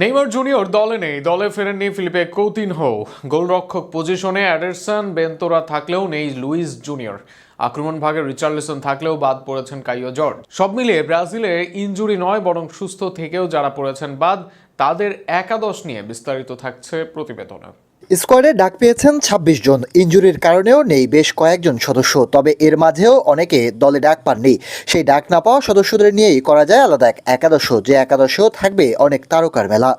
Neymar junior দলে নেই। দলে ফেরেননি ফিলিপে কৌতিনহো। গোলরক্ষক পজিশনে অ্যাডারসন, বেন্তোরা থাকলেও নেই লুইস জুনিয়র। আক্রমণ ভাগে রিচার্লিসন থাকলেও বাদ পড়েছেন কাইও জর্জ। সব মিলিয়ে ব্রাজিলে ইঞ্জুরি নয়, বরং সুস্থ থেকেও যারা পড়েছেন বাদ, তাদের একাদশ নিয়ে বিস্তারিত থাকছে প্রতিবেদনে। স্কোয়াডে ডাক পেয়েছেন ২৬ জন। ইঞ্জুরির কারণেও নেই বেশ কয়েকজন সদস্য, তবে এর মাঝেও অনেকে দলে ডাক পাননি। সেই ডাক না পাওয়া সদস্যদের নিয়েই করা যায় আলাদা এক একাদশ, যে একাদশেও থাকবে অনেক তারকার মেলা।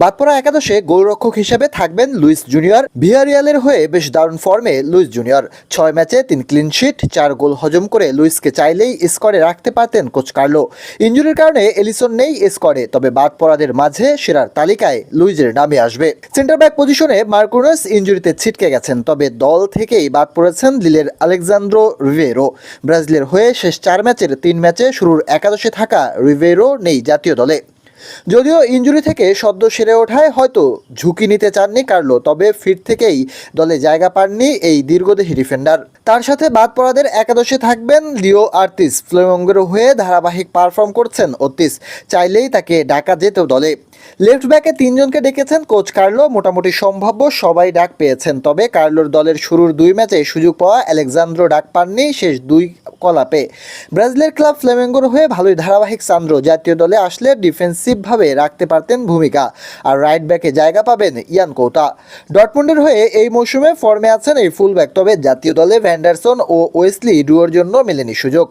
বাদপড়া একাদশে গোলরক্ষক হিসেবে থাকবেন লুইস জুনিয়র। ভিয়ারিয়ালের হয়ে বেশ দারুণ ফর্মে লুইস জুনিয়র। ছয় ম্যাচে তিন ক্লিনশিট চার গোল হজম করে লুইসকে চাইলেই স্কোয়াডে রাখতে পারতেন কোচ কার্লো। ইনজুরির কারণে এলিসন নেই স্কোয়াডে তবে বাদপরাদের মাঝে সেরার তালিকায় লুইজের নামে আসবে। সেন্টার ব্যাক পজিশনে মার্কুনাস ইনজুরিতে ছিটকে গেছেন, তবে দল থেকেই বাদ পড়েছেন লিলের আলেকজান্দ্রো রিভেরো। ব্রাজিলের হয়ে শেষ চার ম্যাচের তিন ম্যাচে শুরুর একাদশে থাকা রিভেরো নেই জাতীয় দলে। যদিও ইনজুরি থেকে সদ্য সেরে ওঠায় হয়তো ঝুঁকি নিতে চাননি কার্লো, তবে ফিট থেকেই দলে জায়গা পাননি এই দীর্ঘদেহী ডিফেন্ডার। তার সাথে বাদ পড়াদের একাদশে থাকবেন লিও আর্তিস। ফ্লেমঙ্গের হয়ে ধারাবাহিক পারফর্ম করছেন অতিস চাইলেই তাকে ডাকা যেতেও দলে। লেফট ব্যাকে তিনজনকে ডেকেছেন কোচ কার্লো, মোটামুটি সম্ভাব্য সবাই ডাক পেয়েছেন, তবে কার্লোর দলের শুরুর দুই ম্যাচে সুযোগ পাওয়া আলেকজান্দ্রো ডাক পাননি শেষ দুই কলাপে। ব্রাজিলের ক্লাব ফ্লেমেঙ্গোর হয়ে ভালোই ধারাবাহিক সান্দ্রো জাতীয় দলে আসলে ডিফেন্সিভভাবে রাখতে পারতেন ভূমিকা। আর রাইট ব্যাকে জায়গা পাবেন ইয়ান কৌতা ডটমুন্ডের হয়ে এই মৌসুমে ফর্মে আছেন এই ফুল ব্যাক তবে জাতীয় দলে ভ্যান্ডারসন ও ওয়েসলি ডুয়োর জন্য মেলেনি সুযোগ।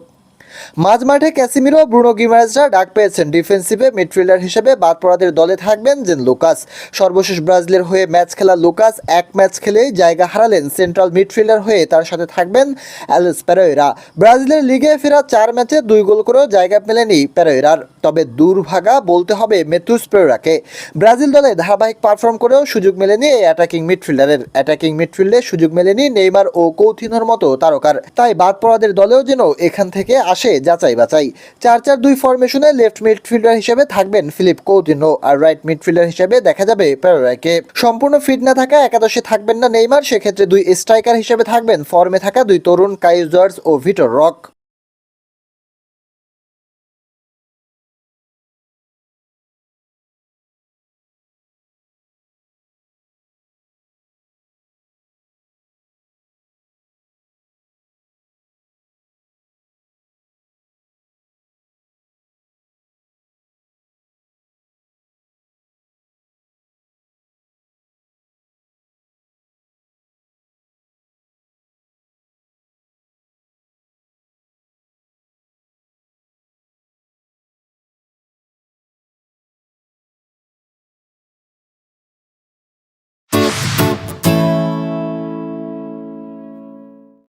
মাঝ মাঠে ক্যাসিমিরো, ব্রুনো গিমারেজরা ডাক পেয়েছেন। ডিফেন্সিভে মিডফিল্ডার হিসেবে বাদ পড়াদের দলে থাকবেন জেন লুকাস। সর্বশেষ ব্রাজিলের হয়ে ম্যাচ খেলা লুকাস। এক ম্যাচ খেলেই জায়গা হারালেন সেন্ট্রাল মিডফিল্ডার হয়ে তার সাথে থাকবেন অ্যালেস পেরোয়েরা ব্রাজিলের লিগে ফেরা চার ম্যাচে দুই গোল করেও জায়গা পেলেনি পেরোয়েরার তবে দুর্ভাগা বলতে হবে মেথুস পেরোরাকে ব্রাজিল দলে ধারাবাহিক পারফর্ম করেও সুযোগ মেলেনি এই অ্যাটাকিং মিডফিল্ডারের। অ্যাটাকিং মিডফিল্ডে সুযোগ মেলেনি নেইমার ও কৌথিনর মতো তারকার। তাই বাদ পড়াদের দলেও যেন এখান থেকে আসে যাচাই বাছাই। চার চার দুই ফরমেশনে লেফট মিডফিল্ডার হিসেবে থাকবেন ফিলিপ কৌদিনো আর রাইট মিডফিল্ডার হিসেবে দেখা যাবে পেরোরাকে। সম্পূর্ণ ফিট না থাকা একাদশে থাকবেন না নেইমার, সেক্ষেত্রে দুই স্ট্রাইকার হিসেবে থাকবেন। ফর্মে থাকা দুই তরুণ কাইজার্স ও ভিটর রক।